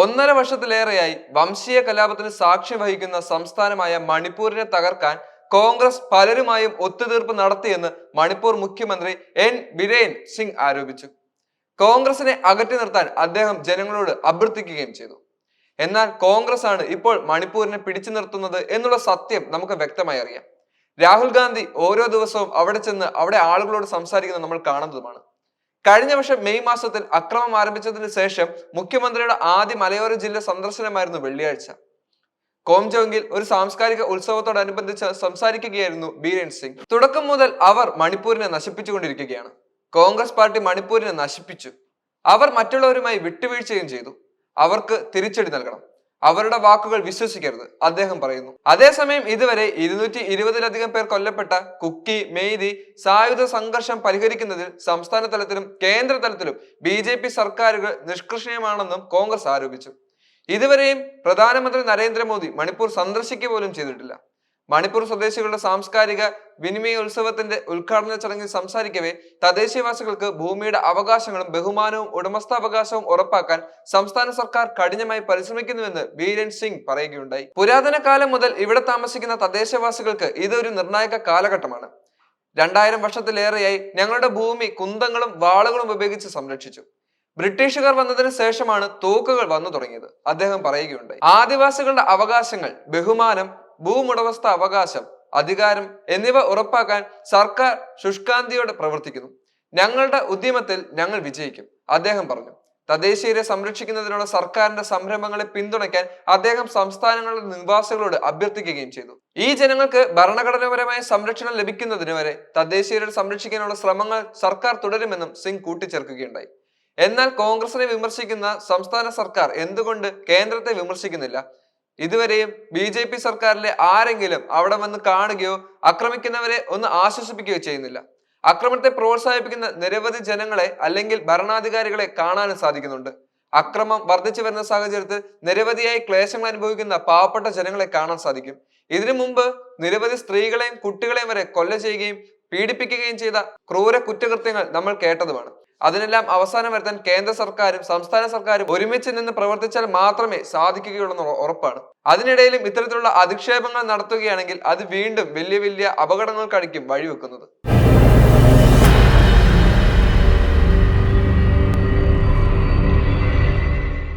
ഒന്നര വർഷത്തിലേറെയായി വംശീയ കലാപത്തിന് സാക്ഷ്യം വഹിക്കുന്ന സംസ്ഥാനമായ മണിപ്പൂരിനെ തകർക്കാൻ കോൺഗ്രസ് പലരുമായും ഒത്തുതീർപ്പ് നടത്തിയെന്ന് മണിപ്പൂർ മുഖ്യമന്ത്രി എൻ. ബിരേൻ സിംഗ് ആരോപിച്ചു. കോൺഗ്രസിനെ അകറ്റി നിർത്താൻ അദ്ദേഹം ജനങ്ങളോട് അഭ്യർത്ഥിക്കുകയും ചെയ്തു. എന്നാൽ കോൺഗ്രസ് ആണ് ഇപ്പോൾ മണിപ്പൂരിനെ പിടിച്ചു നിർത്തുന്നത് എന്നുള്ള സത്യം നമുക്ക് വ്യക്തമായി അറിയാം. രാഹുൽ ഗാന്ധി ഓരോ ദിവസവും അവിടെ ചെന്ന് അവിടെ ആളുകളോട് സംസാരിക്കുന്നത് നമ്മൾ കാണുന്നതുമാണ്. കഴിഞ്ഞ വർഷം മെയ് മാസത്തിൽ അക്രമം ആരംഭിച്ചതിന് ശേഷം മുഖ്യമന്ത്രിയുടെ ആദ്യ മലയോര ജില്ല സന്ദർശനമായിരുന്നു വെള്ളിയാഴ്ച. കോംജോങ്കിൽ ഒരു സാംസ്കാരിക ഉത്സവത്തോടനുബന്ധിച്ച് സംസാരിക്കുകയായിരുന്നു ബീരൻ സിംഗ്. തുടക്കം മുതൽ അവർ മണിപ്പൂരിനെ നശിപ്പിച്ചുകൊണ്ടിരിക്കുകയാണ്. കോൺഗ്രസ് പാർട്ടി മണിപ്പൂരിനെ നശിപ്പിച്ചു. അവർ മറ്റുള്ളവരുമായി വിട്ടുവീഴ്ചയും ചെയ്തു. അവർക്ക് തിരിച്ചടി നൽകണം. അവരുടെ വാക്കുകൾ വിശ്വസിക്കരുത്. അദ്ദേഹം പറയുന്നു. അതേസമയം ഇതുവരെ ഇരുന്നൂറ്റി ഇരുപതിലധികം പേർ കൊല്ലപ്പെട്ട കുക്കി മെയ്തി സായുധ സംഘർഷം പരിഹരിക്കുന്നതിൽ സംസ്ഥാന തലത്തിലും കേന്ദ്ര തലത്തിലും ബി ജെ പി സർക്കാരുകൾ നിഷ്കൃഷണീയമാണെന്നും കോൺഗ്രസ് ആരോപിച്ചു. ഇതുവരെയും പ്രധാനമന്ത്രി നരേന്ദ്രമോദി മണിപ്പൂർ സന്ദർശിക്കുക പോലും ചെയ്തിട്ടില്ല. മണിപ്പൂർ സ്വദേശികളുടെ സാംസ്കാരിക വിനിമയ ഉത്സവത്തിന്റെ ഉദ്ഘാടന ചടങ്ങിൽ സംസാരിക്കവേ തദ്ദേശീയവാസികൾക്ക് ഭൂമിയുടെ അവകാശങ്ങളും ബഹുമാനവും ഉടമസ്ഥാവകാശവും ഉറപ്പാക്കാൻ സംസ്ഥാന സർക്കാർ കഠിനമായി പരിശ്രമിക്കുന്നുവെന്ന് ബീരൻ സിംഗ് പറയുകയുണ്ടായി. പുരാതന കാലം മുതൽ ഇവിടെ താമസിക്കുന്ന തദ്ദേശവാസികൾക്ക് ഇതൊരു നിർണായക കാലഘട്ടമാണ്. രണ്ടായിരം വർഷത്തിലേറെയായി ഞങ്ങളുടെ ഭൂമി കുന്തങ്ങളും വാളുകളും ഉപയോഗിച്ച് സംരക്ഷിച്ചു. ബ്രിട്ടീഷുകാർ വന്നതിന് ശേഷമാണ് തോക്കുകൾ വന്നു തുടങ്ങിയത്. അദ്ദേഹം പറയുകയുണ്ടായി. ആദിവാസികളുടെ അവകാശങ്ങൾ ബഹുമാനം ഭൂമുടമസ്ഥ അവകാശം അധികാരം എന്നിവ ഉറപ്പാക്കാൻ സർക്കാർ ശുഷ്കാന്തിയോടെ പ്രവർത്തിക്കുന്നു. ഞങ്ങളുടെ ഉദ്യമത്തിൽ ഞങ്ങൾ വിജയിക്കും അദ്ദേഹം പറഞ്ഞു. തദ്ദേശീയരെ സംരക്ഷിക്കുന്നതിനുള്ള സർക്കാരിന്റെ സംരംഭങ്ങളെ പിന്തുണയ്ക്കാൻ അദ്ദേഹം സംസ്ഥാനങ്ങളുടെ നിവാസികളോട് അഭ്യർത്ഥിക്കുകയും ചെയ്തു. ഈ ജനങ്ങൾക്ക് ഭരണഘടനാപരമായ സംരക്ഷണം ലഭിക്കുന്നതിന് വരെ തദ്ദേശീയരെ സംരക്ഷിക്കാനുള്ള ശ്രമങ്ങൾ സർക്കാർ തുടരുമെന്നും സിംഗ് കൂട്ടിച്ചേർക്കുകയുണ്ടായി. എന്നാൽ കോൺഗ്രസിനെ വിമർശിക്കുന്ന സംസ്ഥാന സർക്കാർ എന്തുകൊണ്ട് കേന്ദ്രത്തെ വിമർശിക്കുന്നില്ല? ഇതുവരെയും ബി ജെ പി സർക്കാരിലെ ആരെങ്കിലും അവിടെ വന്ന് കാണുകയോ ആക്രമിക്കുന്നവരെ ഒന്ന് ആശ്വസിപ്പിക്കുകയോ ചെയ്യുന്നില്ല. അക്രമത്തെ പ്രോത്സാഹിപ്പിക്കുന്ന നിരവധി ജനങ്ങളെ അല്ലെങ്കിൽ ഭരണാധികാരികളെ കാണാനും സാധിക്കുന്നുണ്ട്. അക്രമം വർദ്ധിച്ചു വരുന്ന സാഹചര്യത്തിൽ നിരവധിയായി ക്ലേശങ്ങൾ അനുഭവിക്കുന്ന പാവപ്പെട്ട ജനങ്ങളെ കാണാൻ സാധിക്കും. ഇതിനു മുമ്പ് നിരവധി സ്ത്രീകളെയും കുട്ടികളെയും വരെ കൊല്ല ചെയ്യുകയും പീഡിപ്പിക്കുകയും ചെയ്ത ക്രൂര കുറ്റകൃത്യങ്ങൾ നമ്മൾ കേട്ടതുമാണ്. അതിനെല്ലാം അവസാനം വരുത്താൻ കേന്ദ്ര സർക്കാരും സംസ്ഥാന സർക്കാരും ഒരുമിച്ച് നിന്ന് പ്രവർത്തിച്ചാൽ മാത്രമേ സാധിക്കുകയുള്ളൂ ഉറപ്പാണ്. അതിനിടയിലും ഇത്തരത്തിലുള്ള അധിക്ഷേപങ്ങൾ നടത്തുകയാണെങ്കിൽ അത് വീണ്ടും വലിയ വലിയ അപകടങ്ങൾക്കായിരിക്കും വഴിവെക്കുന്നത്.